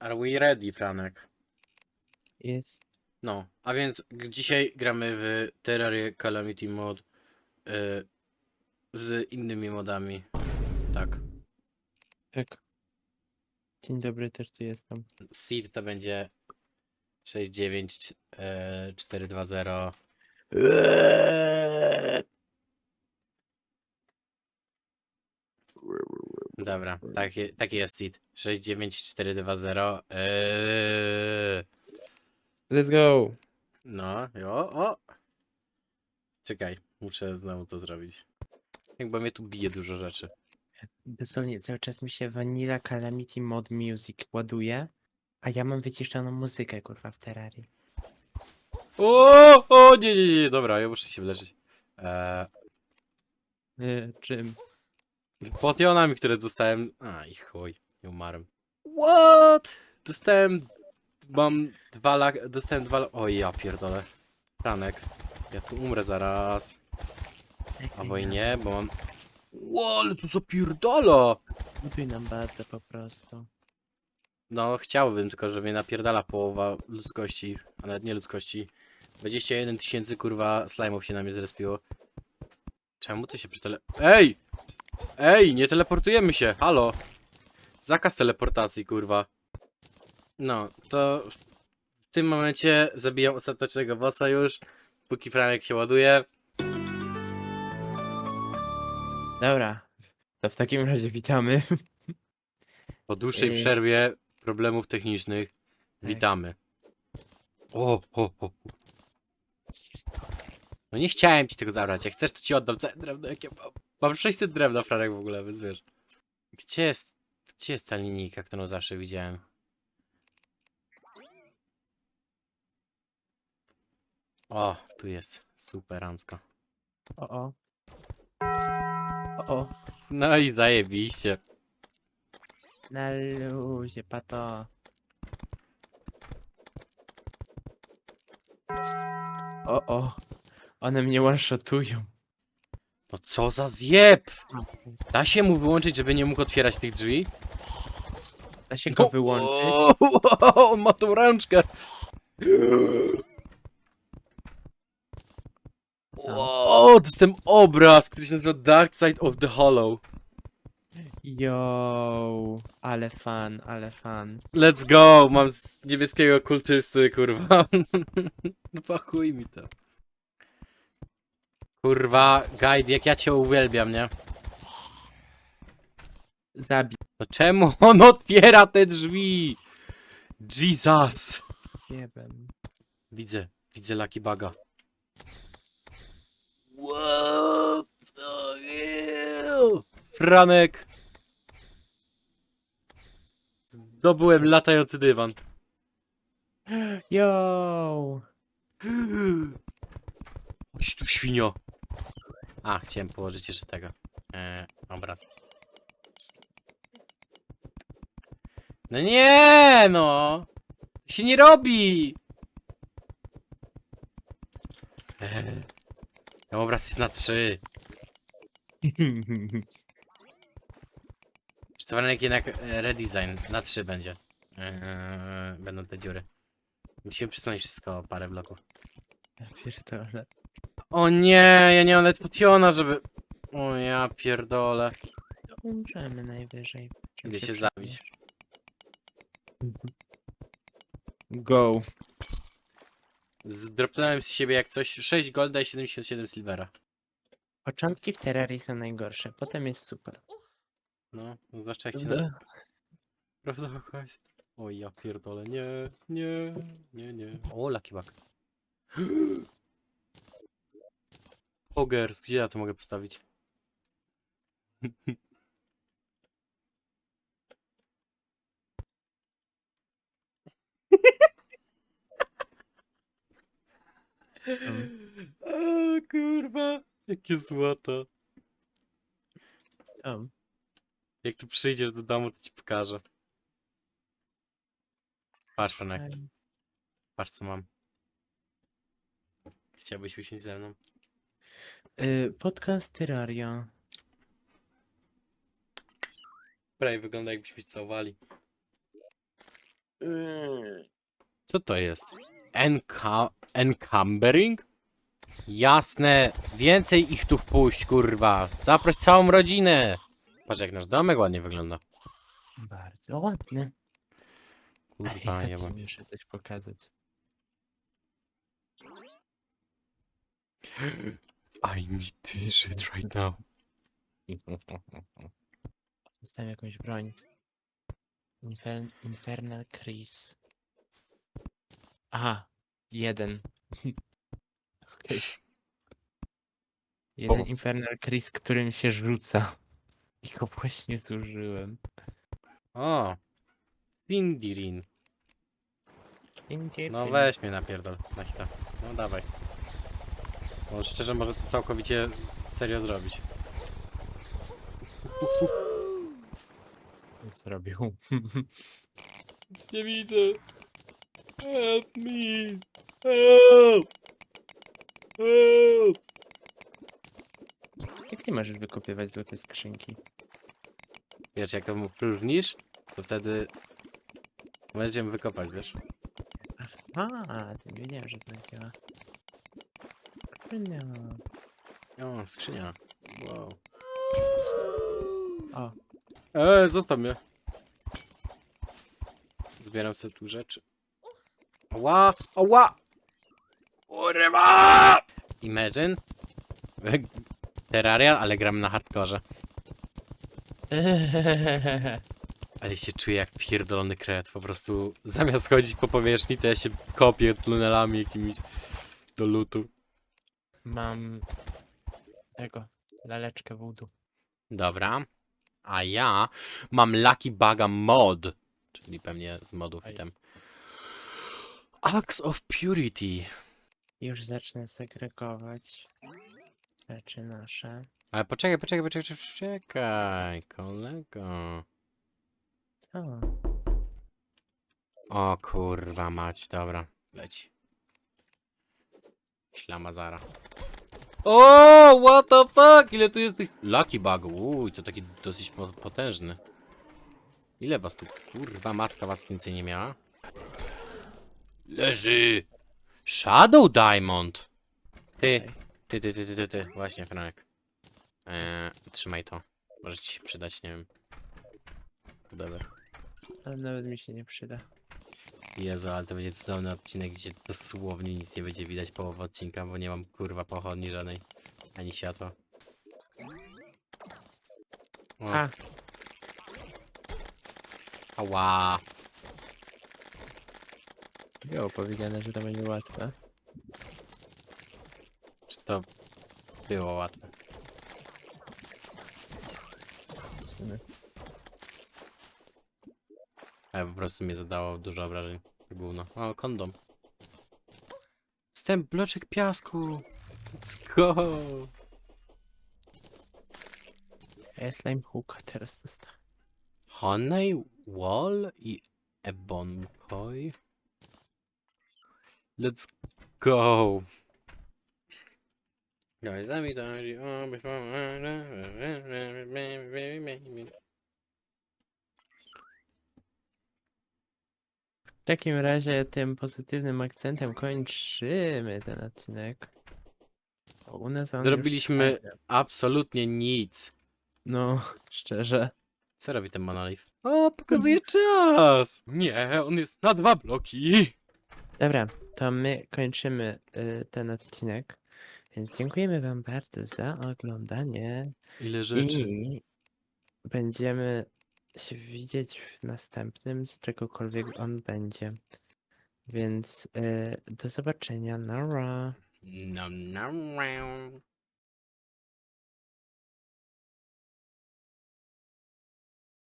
Are we ready, Franek? Jest. No, a więc g- dzisiaj gramy w Terraria Calamity Mod y, z innymi modami. Tak. Tak. Dzień dobry, też tu jestem. Seed to będzie 69420. Dobra, taki, taki jest seed. 69420. Eee, Let's go! no, jo, o. Czekaj, muszę znowu to zrobić. Jakby mnie tu bije dużo rzeczy. Dosłownie cały czas mi się Vanilla Calamity Mod Music ładuje, a ja mam wyciszoną muzykę, kurwa, w Terrarii. O, o, nie, nie, nie, dobra, ja muszę się wleczyć. Eee, Y, czym? Potionami, które dostałem. A, i chuj, nie umarłem. What? Dostałem. Mam dwa lak. Dostałem dwa. la- O ja pierdolę. Franek. Ja tu umrę zaraz. Albo i nie, bo mam. Ło, ale tu zapierdala! Buduj nam bazę po prostu. No, chciałbym, tylko że mnie napierdala połowa ludzkości, a nawet nie ludzkości. 21 tysięcy kurwa slajmów się na mnie zrespiło. Czemu to się przytele... Ej! Ej, nie teleportujemy się, halo! Zakaz teleportacji, kurwa. No, to w tym momencie zabijam ostatecznego bossa już, póki Franek się ładuje. Dobra. To w takim razie witamy. Po dłuższej Ej. przerwie problemów technicznych witamy. O, o, o. No nie chciałem ci tego zabrać. Jak chcesz, to ci oddam całe drewno, jakie mam. Mam 600 drewna, Franek, w ogóle, więc wiesz. Gdzie jest, gdzie jest ta linijka, którą zawsze widziałem? O, tu jest. Superancko. O, o. O, o. No i zajebiście. Na luzie, pato. O, o. One mnie one-shotują. No co za zjeb! Da się mu wyłączyć, żeby nie mógł otwierać tych drzwi? Da się go wyłączyć. O, on ma tą ręczkę. O, to jest ten obraz, który się nazywa Dark Side of the Hollow. Yo, ale fan, ale fan. Let's go, mam z niebieskiego kultysty, kurwa. No pachuj mi to. Kurwa, guide, jak ja cię uwielbiam, nie? Zabij. No czemu on otwiera te drzwi? Jesus. Jebem. Widzę, widzę Lucky Baga. What the hell? Franek! Zdobyłem latający dywan. Yo! Chodź tu świnio. A, chciałem położyć jeszcze tego. E, obraz. No nie, no! To się nie robi! Eee, obraz jest na trzy. Przestawanek jednak redesign. Na trzy będzie. Eee, będą te dziury. Musimy przesunąć wszystko o parę bloków. Ja pierdolę. O nie, ja nie mam nawet potiona, żeby... O ja pierdolę. Umrzemy najwyżej. Idę się zabić. Go. Zdropnąłem z siebie jak coś 6 golda i 77 silvera. Początki w Terrarii są najgorsze, potem jest super. No, zwłaszcza jak się... Na... Prawda, hajs? O ja pierdolę, nie, nie, nie, nie. O, Lucky Buck. Ogers, gdzie ja to mogę postawić? O kurwa, jakie złoto. O, Jak tu przyjdziesz do domu, to ci pokażę. Patrz, Franek, patrz co mam. Chciałbyś usiąść ze mną? Y, podcast Terraria. Prawie wygląda jakbyśmy się całowali. Co to jest? Enca encumbering? Jasne, więcej ich tu wpuść, kurwa. Zaproś całą rodzinę. Patrz jak nasz domek ładnie wygląda. Bardzo ładny. Kurwa, ja mam. muszę coś pokazać. I need this shit right now. Dostałem jakąś broń. Infer Infernal Chris. Aha, jeden. Okej. Jeden O. Infernal Chris, którym się rzuca. I go właśnie zużyłem. O. Sindirin. Indie No weź mnie napierdol na hita. No dawaj. Bo szczerze może to całkowicie serio zrobić. Co zrobił? Nic nie widzę. Help me. Help. Help. Jak ty możesz wykopywać złote skrzynki? Wiesz, jak mu próżnisz, to wtedy będziemy wykopać, wiesz? A, ty nie wiedziałem, że to tak działa. No. O, skrzynia. Wow. O, Eee, zostaw mnie. Zbieram sobie tu rzeczy. Ała! Ała! Urywa! Imagine? Terraria, ale gram na hardkorze. Ale się czuję jak pierdolony kret. Po prostu zamiast chodzić po powierzchni, to ja się kopię tunelami jakimiś do lutu. Mam tego, laleczkę voodoo. Dobra. A ja mam Lucky Baga mod. Czyli pewnie z modów Ej. item. Axe of Purity. Już zacznę segregować rzeczy nasze. Ale poczekaj, poczekaj, poczekaj, poczekaj, kolego. Co? O kurwa mać, dobra, leci. Ślamazara. O, what the fuck, ile tu jest tych... Lucky Bug, uj, to taki dosyć po- potężny. Ile was tu, kurwa matka was więcej nie miała? Leży! Shadow Diamond! Ty, ty, ty, ty, ty, ty, ty. właśnie Franek. Eee, trzymaj to, może ci się przydać, nie wiem. Whatever. Ale nawet mi się nie przyda. Jezu, ale to będzie cudowny odcinek, gdzie dosłownie nic nie będzie widać połowy odcinka, bo nie mam kurwa pochodni żadnej, ani światła. O, A, ała. było powiedziane, że to będzie łatwe. Czy to było łatwe? W sumie. Ale po prostu mnie zadało dużo obrażeń. Gówno. O, kondom. Stęp bloczek piasku. Let's go. Ja slime hooka teraz dostałem. Honey, Wall i Ebonkoi. Let's go. Guys, let me tell you takim razie tym pozytywnym akcentem kończymy ten odcinek. Bo U nas on już Zrobiliśmy-. Absolutnie nic. No, szczerze. Co robi ten monolith? O, pokazuje czas! Nie, on jest na dwa bloki. Dobra, to my kończymy y, ten odcinek. Więc dziękujemy Wam bardzo za oglądanie. Ile rzeczy. I będziemy się widzieć w następnym, z czegokolwiek on będzie. Więc y, do zobaczenia. Nara. No, no, no.